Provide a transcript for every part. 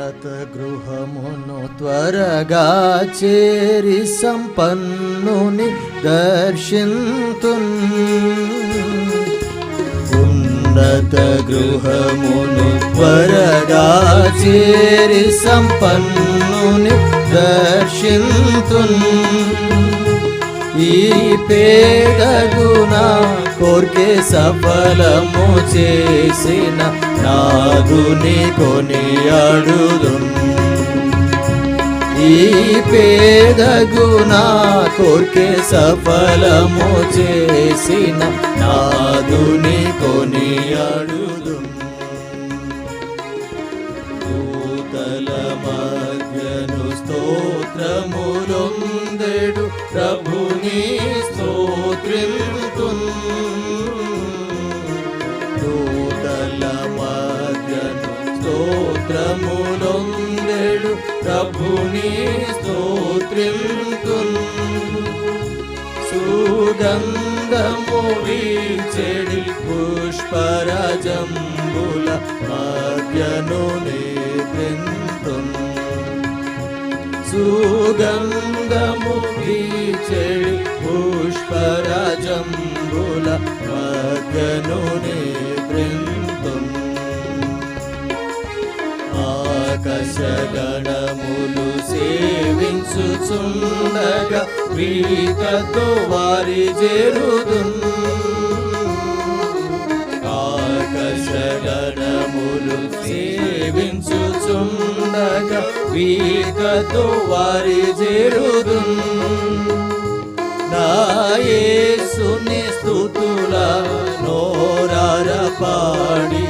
భరత గృహమును త్వరగా చేరి సంపన్నుని దర్శింతున్. ఉన్నత గృహమును త్వరగా చేరి సంపన్నుని దర్శింతున్. ఈ పేదగుణ కోర్కే సఫలము చేసిన నాగుని కొని అడుదు ఈ పేదగుణ కోర్కే సఫలము చేసిన నాదుని అడుదు భూతల మధ్యను స్తోత్రములో స్తోత్రములొందెడు ప్రభుని స్తోత్రింతున్. సుగంధము వీచెడి పుష్పరజంబుల మధ్యను నేత్రింతున్. సుగంధము వీచెడి పుష్పరజంబుల మధ్యను సగణములు సేవించుచుండగా ప్రీతతో వారి జరుదున్ ఆకాశగణములు సేవించుచుండగా ప్రీతతో వారి జరుదున్ నాయసుని స్థుతుల నోరార పాడి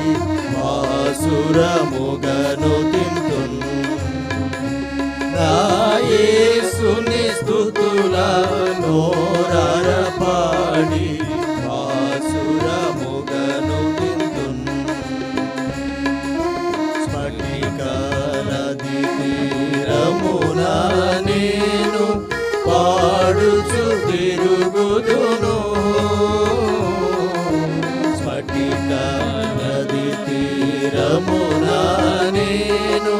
మాసురముగను పాడి మాసురముగను తింటున్ స్ఫటికాలది తీరమున నేను పాడుచు తిరుగుదును. స్ఫటికాలది తీరమున నేను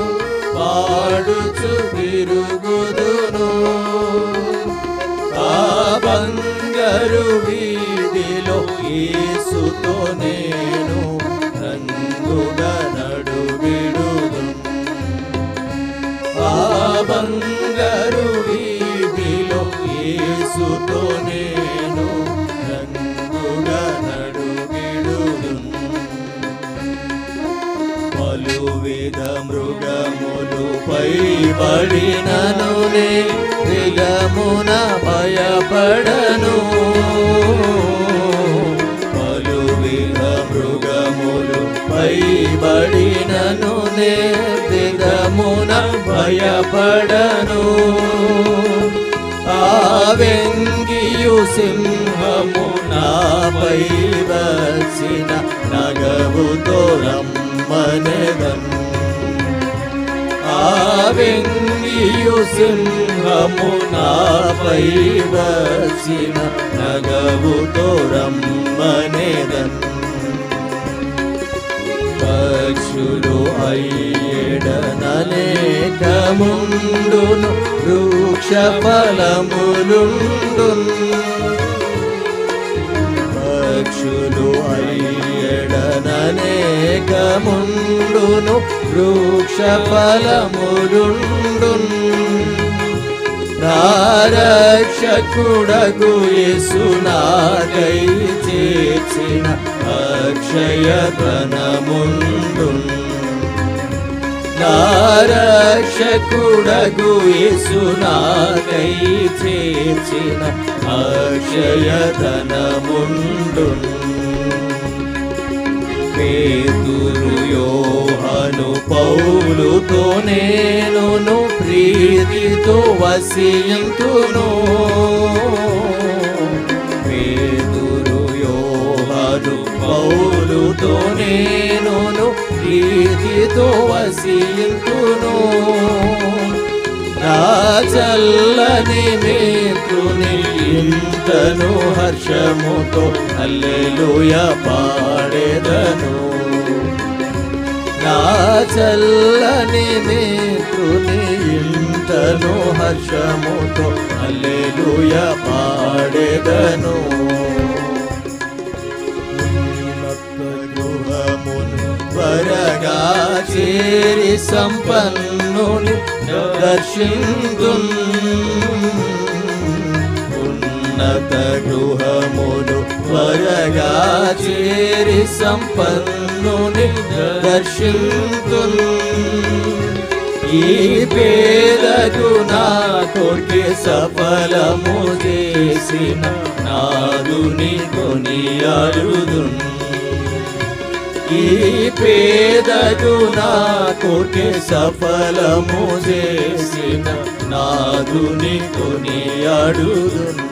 పాడుచు తిరుగుదును. అందరు వీధిలో ఏసుతో నేను రంగుగా నడువిడుదు ఆ బంగారు వీధిలో ఏసుతో నేను రంగుగా నడువిడుదు పలు విధ మృగములు పైబడినను నే మృగమున భయపడను. బడినను నే భయపడను. ఆవెంగియు సింహము నాపై వచ్చిన నగవుతో రమ్మనెదన్ ఆవెంగియు సింహము నాపై వచ్చిన నగవుతో రమ్మనెదన్ అయ్యేడనలేక ముందును వృక్ష ఫలములుండున్ అయ్యేడనలేక ముందును వృక్ష ఫలములుండున్ నారక్షకుడగు యేసు చేసిన చేర్చిన అక్షయధనముండు నారక్షకుడగు యేసు చేర్చిన అక్షయధనముండు పేతురు యోహను పౌలుతో నేనును ప్రీతితో వసింతును పౌలుతో నేనును ప్రీతితో వసింతును. నా చల్లని మిత్రుని ఇంతను హర్షముతో అల్లెలుయ పాడేదను. నా చల్లని నేత్రుని ఇంతను హర్షముతో అల్లెలుయ పాడేదను. త్వరగా చేరి సంపన్నుని దర్శిందున్. ఉన్నత గృహమును త్వరగా చేరి సంపన్నుని దర్శిందున్. ఈ పేదకు నా కొట్టి సఫలము చేసిన నాదుని కొనియాడుదున్ ఈ పేదకు నా సఫలము చేసిన నాదుని కొని కొనియాడుదున్